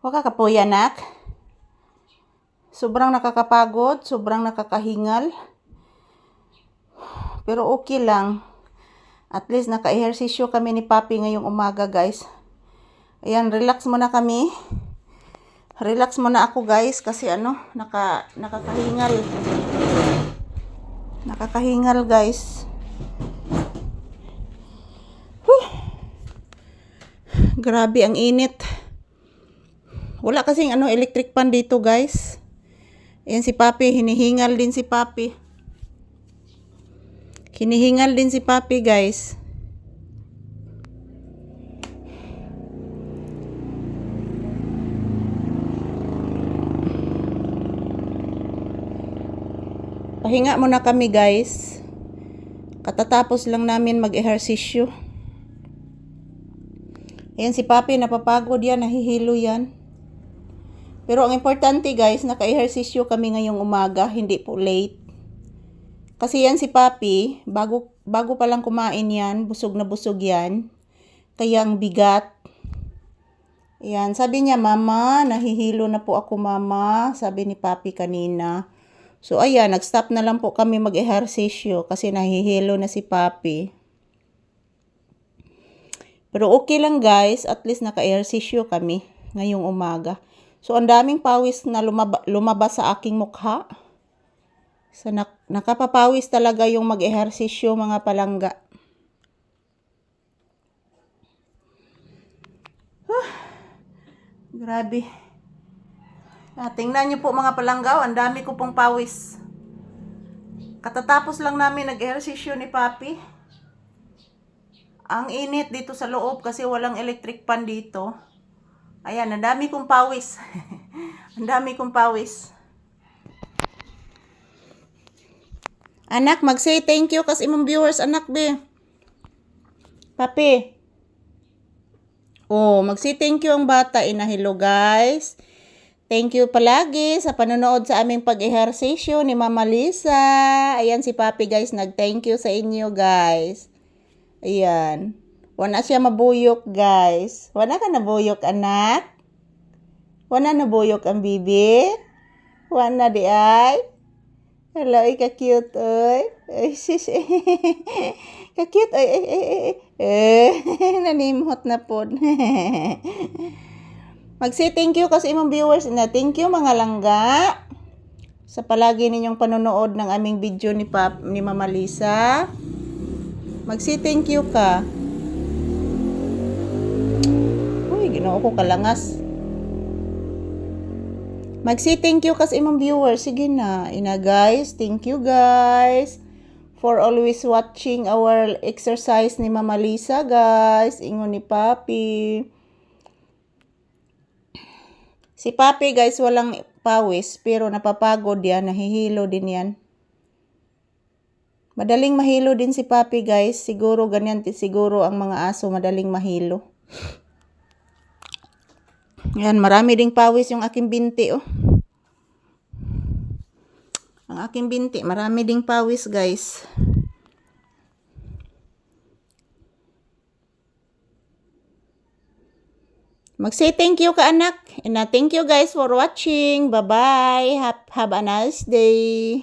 Waka ka po anak. Sobrang nakakapagod, sobrang nakakahingal. Pero okay lang. At least naka-ehersisyo kami ni Papi ngayong umaga, guys. Ayan, relax muna kami. Relax muna ako, guys, kasi ano, naka nakakahingal. Nakakahingal, guys. Whew. Grabe ang init. Wala kasing ano electric pan dito, guys. Ayan si Papi, hinihingal din si Papi. Hinihingal din si Papi, guys. Pahinga muna kami, guys. Katatapos lang namin mag-ehersisyo. Ayan si Papi, napapagod yan, nahihilo yan. Pero ang importante guys, naka-ehersisyo kami ngayong umaga, hindi po late. Kasi yan si Papi, bago, bago pa lang kumain yan, busog na busog yan. Kaya ang bigat. Yan, sabi niya, Mama, nahihilo na po ako mama, sabi ni Papi kanina. So ayan, nag-stop na lang po kami mag-ehersisyo kasi nahihilo na si Papi. Pero okay lang guys, at least naka-ehersisyo kami ngayong umaga. So ang daming pawis na lumaba, lumabas sa aking mukha. So nak nakapapawis talaga yung mag-ehersisyo mga palangga. Huh, grabe. Ah, tingnan niyo po mga palanggaw, ang dami ko pong pawis. Katatapos lang namin nag-ehersisyo ni Papi. Ang init dito sa loob kasi walang electric pan dito. Ayan, ang dami kong pawis. ang dami kong pawis. Anak, mag-say thank you kasi imong viewers, anak be. Papi. Oh, mag-say thank you ang bata. Ina, hello guys. Thank you palagi sa panonood sa aming pag-ehersisyo ni Mama Lisa. Ayan si Papi guys, nag-thank you sa inyo guys. Ayan. Wala siya mabuyok, guys. Wala ka nabuyok, anak? Wala nabuyok ang bibi? Wala di ay? Hello, ay ka-cute, oy. Ay, sis, ka-cute, ay, ay, ay, ay. Eh, nanimhot na po. Mag-say thank you kasi imong viewers na thank you mga langga sa palagi ninyong panonood ng aming video ni Pap ni Mama Lisa. Mag-say thank you ka. Ginoo ko kalangas. Mag-say thank you kasi imong viewers. Sige na. Ina guys, thank you guys for always watching our exercise ni Mama Lisa guys. Ingon ni Papi. Si Papi guys walang pawis pero napapagod yan. Nahihilo din yan. Madaling mahilo din si Papi guys. Siguro ganyan siguro ang mga aso madaling mahilo. Yan, marami ding pawis yung aking binti oh. Ang aking binti, marami ding pawis guys. Mag-say thank you ka anak. And uh, thank you guys for watching. Bye-bye. Have, have a nice day.